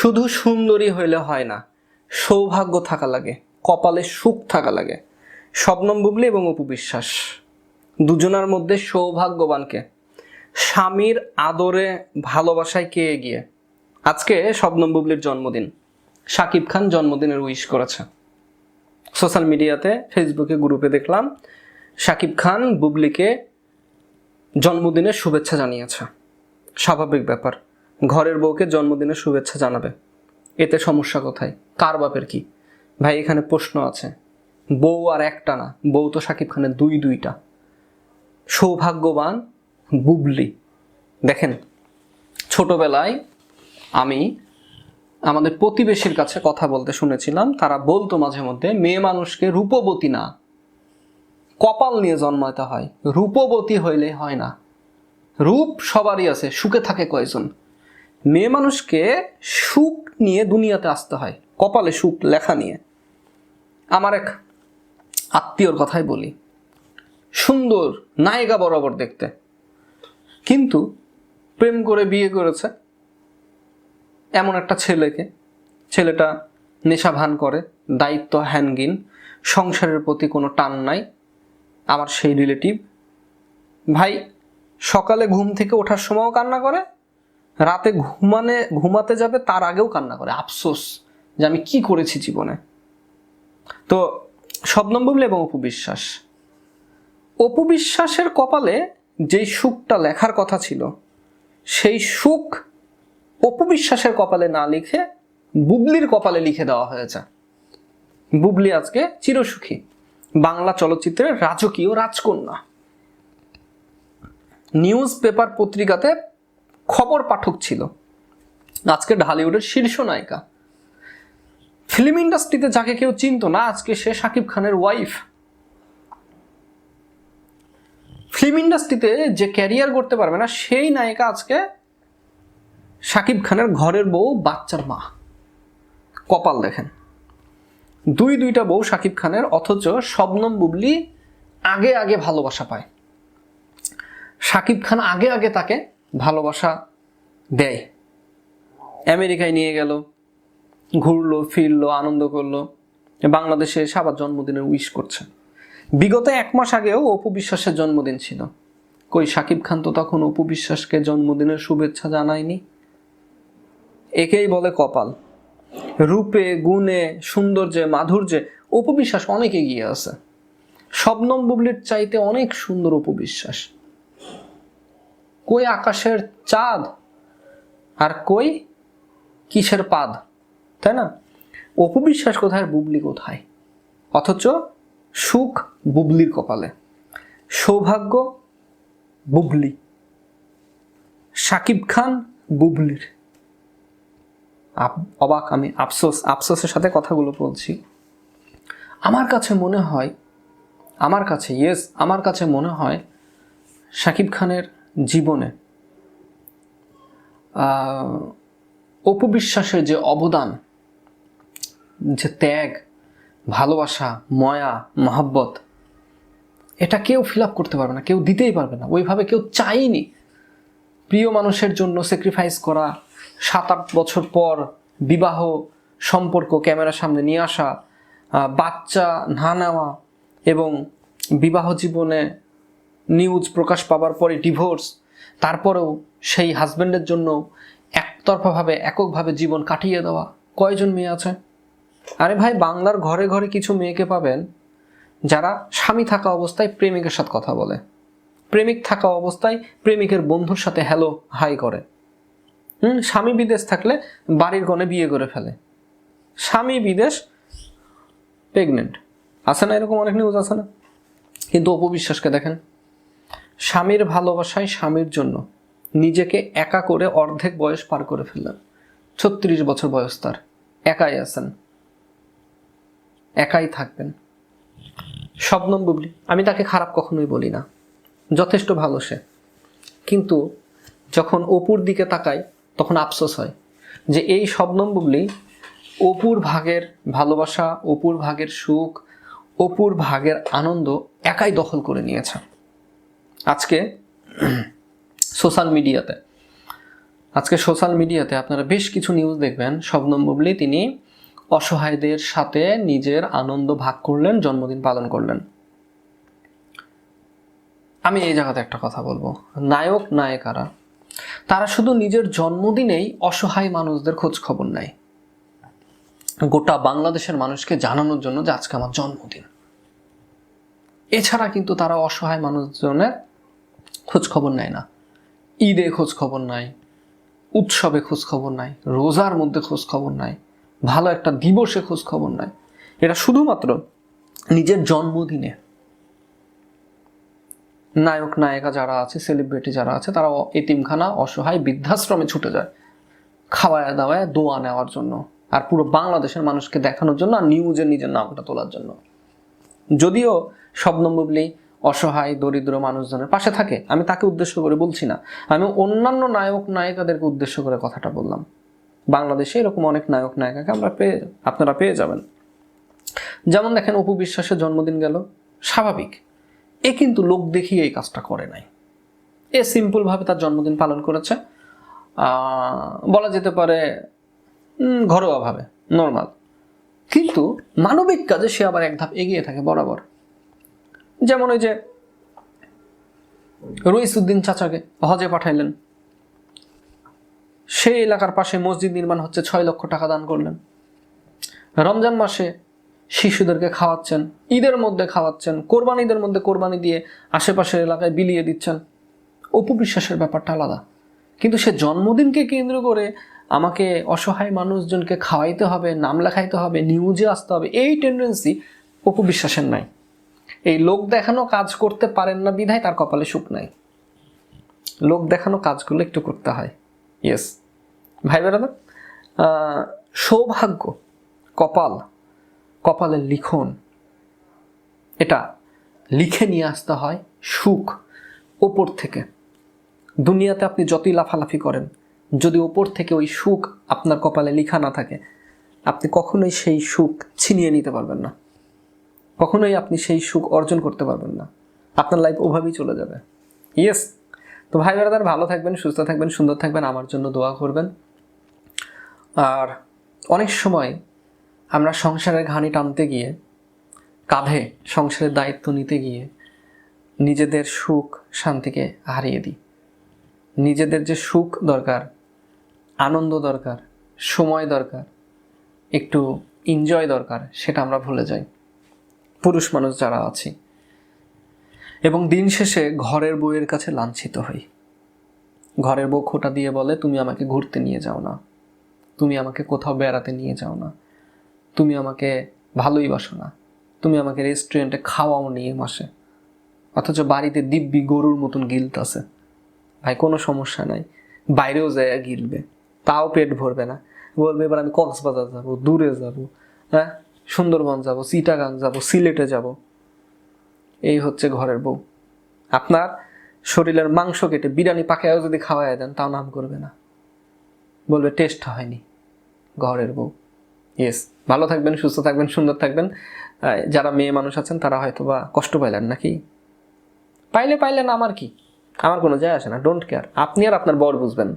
শুধু সুন্দরী হইলে হয় না, সৌভাগ্য থাকা লাগে, কপালে সুখ থাকা লাগে। শবনম এবং অপু বিশ্বাস। দুজনার মধ্যে সৌভাগ্যবানকে, স্বামীর আদরে ভালোবাসায় কে এগিয়ে? আজকে শবনম বুবলির জন্মদিন। শাকিব খান জন্মদিনের উইশ করেছে। সোশ্যাল মিডিয়াতে, ফেসবুকে গ্রুপে দেখলাম শাকিব খান বুবলিকে জন্মদিনের শুভেচ্ছা জানিয়েছে। স্বাভাবিক ব্যাপার। ঘরের বউকে জন্মদিনের শুভেচ্ছা জানাবে। এতে সমস্যা কোথায়? কার বাপের কি? ভাই, এখানে প্রশ্ন আছে। বউ আর একটা না, বউ তো সাকিব খানের দুই দুইটা। সৌভাগ্যবান বুবলি। দেখেন, ছোটবেলায় আমি আমাদের প্রতিবেশীর কাছে কথা বলতে শুনেছিলাম, তারা বলতো মাঝে মধ্যে, মেয়ে মানুষকে রূপবতী না। কপাল নিয়ে জন্মাতে হয়। রূপবতী হইলে হয় না। রূপ সবারই আছে, সুখে থাকে কয়জন? মেয়ে মানুষকে সুখ নিয়ে দুনিয়াতে আসতে হয়, কপালে সুখ লেখা নিয়ে। আমার এক আত্মীয়র কথাই বলি। সুন্দর নায়িকা বরাবর দেখতে। কিন্তু প্রেম করে বিয়ে করেছে এমন একটা ছেলেকে। ছেলেটা নেশা ভান করে, দায়িত্ব হ্যানগিন, সংসারের প্রতি কোনো টান নাই, আমার সেই রিলেটিভ। ভাই, সকালে ঘুম থেকে ওঠার সময়ও কান্না করে রাতে ঘুমানে, ঘুমাতে যাবে, তার আগেও কান্না করে। আফসোস যে আমি কি করেছি জীবনে। তো শবনম বুবলি এবং অপু বিশ্বাস। অপু বিশ্বাসের কপালে যেই সুখটা লেখার কথা ছিল, সেই সুখ অপু বিশ্বাসের কপালে না লিখে বুবলির কপালে লিখে দেওয়া হয়েছে। বুবলি আজকে চিরসুখী। বাংলা চলচ্চিত্রের রাজকীয় রাজকন্যা। নিউজ পেপার পত্রিকাতে খবর পাঠক ছিল। আজকে ঢালিউডের শীর্ষ নায়িকা। ফিল্ম ইন্ডাস্ট্রিতে যাকে কেউ চিনতো না, আজকে সে শাকিব খানের ওয়াইফ ফিল্ম ইন্ডাস্ট্রিতে যে ক্যারিয়ার করতে পারবে না, সেই নায়িকা আজকে শাকিব খানের ঘরের বউ, বাচ্চার মা। কপাল দেখেন। দুই দুইটা বউ শাকিব খানের, অথচ শবনম বুবলি আগে আগে ভালোবাসা পায়। শাকিব খান আগে আগে তাকে ভালোবাসা দেয়। আমেরিকায় নিয়ে গেল, ঘুরলো, ফিরলো, আনন্দ করল, বাংলাদেশে এসে আবার জন্মদিনের উইশ করছে। বিগত এক মাস আগেও অপু বিশ্বাসের জন্মদিন ছিল। কই শাকিব খান তো তখন অপু বিশ্বাসকে জন্মদিনের শুভেচ্ছা জানায়নি? একেই বলে কপাল। রূপে, গুণে, সৌন্দর্যে, মাধুর্যে উপবিশ্বাস অনেক এগিয়ে আছে। শবনম বুবলির চাইতে অনেক সুন্দর উপবিশ্বাস কই আকাশের চাঁদ? আর কই কিসের পাদ? তাই না? অপবিশ্বাস কোথায়, বুবলি কোথায়? অথচ সুখ বুবলির কপালে, সৌভাগ্য বুবলি, সাকিব খান বুবলির। অবাক আমি, আফসোস, আফসোসের সাথে কথাগুলো বলছি। আমার কাছে মনে হয়, আমার কাছে ইয়েস আমার কাছে মনে হয় শাকিব খানের জীবনে। অপবিশ্বাসের যে অবদান, যে ত্যাগ, ভালোবাসা, ময়া, মহাব্বত, এটা কেউ ফিল আপ করতে পারবে না, কেউ দিতেই পারবে না। ওইভাবে কেউ চাইনি প্রিয় মানুষের জন্য স্যাক্রিফাইস করা, সাত আট বছর পর বিবাহ সম্পর্ক ক্যামেরার সামনে নিয়ে আসা বাচ্চা না নেওয়া এবং বিবাহ জীবনে নিউজ প্রকাশ পাবার পরে ডিভোর্স তারপরেও সেই হাজব্যান্ডের জন্য একতরফাভাবে, এককভাবে জীবন কাটিয়ে দেওয়া। কয়জন মেয়ে আছে? আরে ভাই, বাংলার ঘরে ঘরে কিছু মেয়েকে পাবেন যারা স্বামী থাকা অবস্থায় প্রেমিকের সাথে কথা বলে। প্রেমিক থাকা অবস্থায় প্রেমিকের বন্ধুর সাথে হ্যালো হাই করে। হুম, স্বামী বিদেশ থাকলে বাড়ির গনে বিয়ে করে ফেলে। স্বামী বিদেশ প্রেগনেন্ট আছে না এরকম অনেক নিউজ আছে না? কিন্তু অপবিশ্বাসকে দেখেন। স্বামীর ভালোবাসায় স্বামীর জন্য নিজেকে একা করে অর্ধেক বয়স পার করে ফেললেন। ছত্রিশ বছর বয়স তার। একাই আছেন। একাই থাকবেন। শবনম বুবলি, আমি তাকে খারাপ কখনোই বলি না। যথেষ্ট ভালো সে। কিন্তু যখন অপুর দিকে তাকাই তখন আফসোস হয় যে এই শবনম বুবলি অপুর ভাগের ভালোবাসা, অপুর ভাগের সুখ, অপুর ভাগের আনন্দ একাই দখল করে নিয়েছে। আজকে সোশ্যাল মিডিয়াতে, আজকে সোশ্যাল মিডিয়াতে আপনারা বেশ কিছু নিউজ দেখবেন। শবনম বুবলি তিনি অসহায়দের সাথে নিজের আনন্দ ভাগ করলেন, জন্মদিন পালন করলেন। আমি এই জায়গাতে একটা কথা বলব। নায়ক, নায়িকারা, তারা শুধু নিজের জন্মদিনেই অসহায় মানুষদের খোঁজ খবর নেয়। গোটা বাংলাদেশের মানুষকে জানানোর জন্য যে আজকে আমার জন্মদিন। এছাড়া কিন্তু তারা অসহায় মানুষজনের খোঁজ খবর নেয় না। ঈদে খোঁজ খবর নাই উৎসবে খোঁজ খবর নাই রোজার মধ্যে খোঁজ খবর নাই ভালো একটা দিবসে খোঁজ খবর নাই এটা শুধুমাত্র নিজের জন্মদিনে। নায়ক, নায়িকা যারা আছে সেলিব্রিটি যারা আছে তারা এতিমখানা, অসহায়, বৃদ্ধাশ্রমে ছুটে যায়। খাওয়ায় দাওয়ায় দোয়া নেওয়ার জন্য আর পুরো বাংলাদেশের মানুষকে দেখানোর জন্য আর নিউজে নিজের নামটা তোলার জন্য। যদিও শবনম বুবলি অসহায়, দরিদ্র মানুষজনের পাশে থাকে। আমি তাকে উদ্দেশ্য করে বলছি না। আমি অন্যান্য নায়ক, নায়িকাদেরকে উদ্দেশ্য করে কথাটা বললাম। বাংলাদেশে এরকম অনেক নায়ক, নায়িকাকে আমরা পেয়ে, আপনারা পেয়ে যাবেন। যেমন দেখেন, অপু বিশ্বাসের জন্মদিন গেল। স্বাভাবিক। এ কিন্তু লোক দেখিয়ে এই কাজটা করে নাই। এ সিম্পলভাবে তার জন্মদিন পালন করেছে। বলা যেতে পারে ঘরোয়াভাবে। নর্মাল। কিন্তু মানবিক কাজে সে আবার এক ধাপ এগিয়ে থাকে, বরাবর। যেমন ওই যে রইসুদ্দিন চাচাকে হজে পাঠাইলেন। সেই এলাকার পাশে মসজিদ নির্মাণ হচ্ছে ছয় লক্ষ টাকা দান করলেন। রমজান মাসে শিশুদেরকে খাওয়াচ্ছেন, ঈদের মধ্যে খাওয়াচ্ছেন কোরবানি ঈদের মধ্যে কোরবানি দিয়ে আশেপাশের এলাকায় বিলিয়ে দিচ্ছেন। অপবিশ্বাসের ব্যাপারটা আলাদা। কিন্তু সে জন্মদিনকে কেন্দ্র করে আমাকে অসহায় মানুষজনকে খাওয়াইতে হবে, নাম লেখাইতে হবে নিউজে আসতে হবে, এই টেন্ডেন্সি অপবিশ্বাসের নাই। এই লোক দেখানো কাজ করতে পারেন না বিধায় তার কপালে সুখ নাই। লোক দেখানো কাজগুলো একটু করতে হয়। ইয়েস ভাই বেড়াদার সৌভাগ্য, কপাল, কপালের লিখন, এটা লিখে নিয়ে আসতে হয় সুখ ওপর থেকে। দুনিয়াতে আপনি যতই লাফালাফি করেন, যদি ওপর থেকে ওই সুখ আপনার কপালে লিখা না থাকে, আপনি কখনোই সেই সুখ ছিনিয়ে নিতে পারবেন না। কখনোই আপনি সেই সুখ অর্জন করতে পারবেন না। আপনার লাইফ ওভাবেই চলে যাবে। ইয়েস তো ভাই ব্রাদার, ভালো থাকবেন, সুস্থ থাকবেন, সুন্দর থাকবেন, আমার জন্য দোয়া করবেন। আর অনেক সময় আমরা সংসারের ঘানি টানতে গিয়ে, কাঁধে সংসারের দায়িত্ব নিতে গিয়ে নিজেদের সুখ শান্তিকে হারিয়ে দিই। নিজেদের যে সুখ দরকার, আনন্দ দরকার, সময় দরকার, একটু এনজয় দরকার, সেটা আমরা ভুলে যাই। পুরুষ মানুষ যারা আছি। এবং দিন শেষে ঘরের বউয়ের কাছে লাঞ্ছিত হই। ঘরের বউ খোটা দিয়ে বলে, তুমি আমাকে ঘুরতে নিয়ে যাও না। তুমি আমাকে কোথাও বেড়াতে নিয়ে যাও না। তুমি আমাকে ভালোই বাসো না। তুমি আমাকে রেস্টুরেন্টে খাওয়াও নিয়ে মাসে। অথচ বাড়িতে দিব্যি গরুর মতন গিলতাছে ভাই, কোনো সমস্যা নাই। বাইরেও যায় গিলবে। তাও পেট ভরবে না। বলবে, এবার আমি কক্সবাজার যাব, দূরে যাব। হ্যাঁ? সুন্দরবন যাব চিটাগাং যাব, সিলেটে যাব। এই হচ্ছে ঘরের বউ। আপনার শরীরের মাংস কেটে বিরিয়ানি পাকায়ও যদি খাওয়াই দেন, তাও নাম করবে না। বলবে, টেস্ট হয়নি ঘরের বউ। ইয়েস ভালো থাকবেন, সুস্থ থাকবেন, সুন্দর থাকবেন। যারা মেয়ে মানুষ আছেন, তারা হয়তো বা কষ্ট পাইলেন নাকি? পাইলে পাইলেন, আমার কি? আমার কোনো যায় আসে না ডোন্ট কেয়ার আপনি আর আপনার বর বুঝবেন।